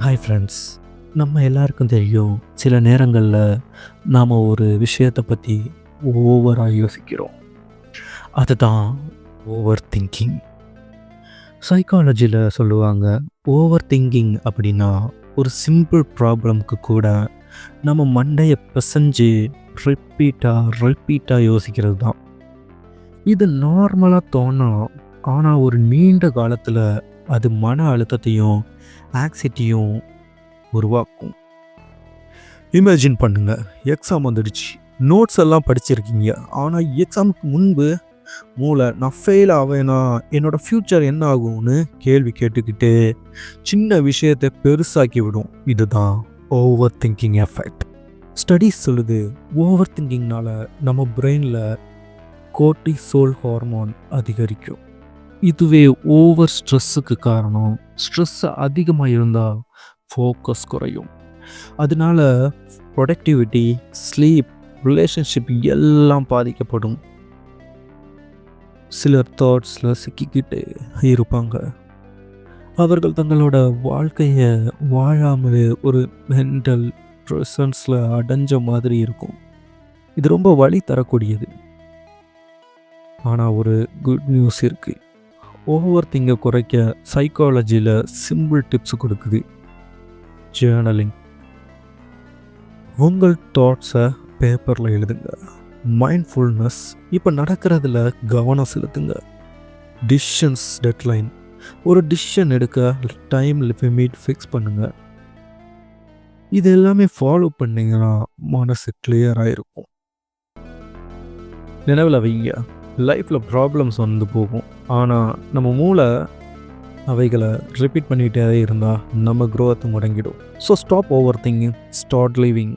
Hi friends நம்ம எல்லாருக்கும் தெரியும் சில நேரங்களில் நாம் ஒரு விஷயத்தை பற்றி ஓவராக யோசிக்கிறோம். அதுதான் ஓவர் திங்கிங் சைக்காலஜியில் சொல்லுவாங்க ஓவர் திங்கிங் அப்படின்னா ஒரு சிம்பிள் ப்ராப்ளம்க்கு கூட நம்ம மண்டையை பிசைஞ்சு ரிப்பீட்டாக ரிப்பீட்டாக யோசிக்கிறது தான் இது நார்மலாக தோணும் ஆனால் ஒரு நீண்ட காலத்தில் அது மன அழுத்தத்தையும் ஆக்சிட்டியும் உருவாக்கும். இமேஜின் பண்ணுங்க. எக்ஸாம் வந்துடுச்சு. நோட்ஸ் எல்லாம் படிச்சிருக்கீங்க. ஆனால் எக்ஸாமுக்கு முன்பு மூளை நான் ஃபெயில் ஆவேனா? என்னோடய ஃப்யூச்சர் என்ன ஆகும்னு கேள்வி கேட்டுக்கிட்டு சின்ன விஷயத்தை பெருசாக்கி விடும். இதுதான் ஓவர் திங்கிங் எஃபெக்ட் ஸ்டடீஸ் சொல்லுது ஓவர் திங்கிங்னால நம்ம பிரெயினில் கோர்டிசோல் ஹார்மோன் அதிகரிக்கும். இதுவே ஓவர் ஸ்ட்ரெஸ்ஸுக்கு காரணம். ஸ்ட்ரெஸ் அதிகமாக இருந்தால் ஃபோக்கஸ் குறையும். அதனால ப்ரொடக்டிவிட்டி ஸ்லீப் ரிலேஷன்ஷிப் எல்லாம் பாதிக்கப்படும். சிலர் தாட்ஸில் சிக்கிக்கிட்டு இருப்பாங்க. அவர்கள் தங்களோட வாழ்க்கையை வாழாமலே ஒரு மென்டல் ப்ரெசன்ஸில் அடைஞ்ச மாதிரி இருக்கும். இது ரொம்ப வழி தரக்கூடியது. ஆனால் ஒரு குட் நியூஸ் இருக்குது ஓவர் திங்கை குறைக்க சைக்காலஜியில் சிம்பிள் டிப்ஸ் கொடுக்குது. ஜேர்னலிங் உங்கள் தாட்ஸை பேப்பரில் எழுதுங்க. மைண்ட்ஃபுல்னஸ் இப்போ நடக்கிறதுல கவனம் செலுத்துங்க. டிசிஷன்ஸ் டெட்லைன் ஒரு டிசிஷன் எடுக்க டைம் லிமிட் ஃபிக்ஸ் பண்ணுங்கள் இது எல்லாமே ஃபாலோ பண்ணிங்கன்னா மனசு கிளியராக இருக்கும் நினைவில் வைங்க. லைஃப்பில் ப்ராப்ளம்ஸ் வந்து போகும். ஆனால் நம்ம மூளை அவைகளை ரிப்பீட் பண்ணிகிட்டே இருந்தால் நம்ம growth முடங்கிடும். So stop overthinking start living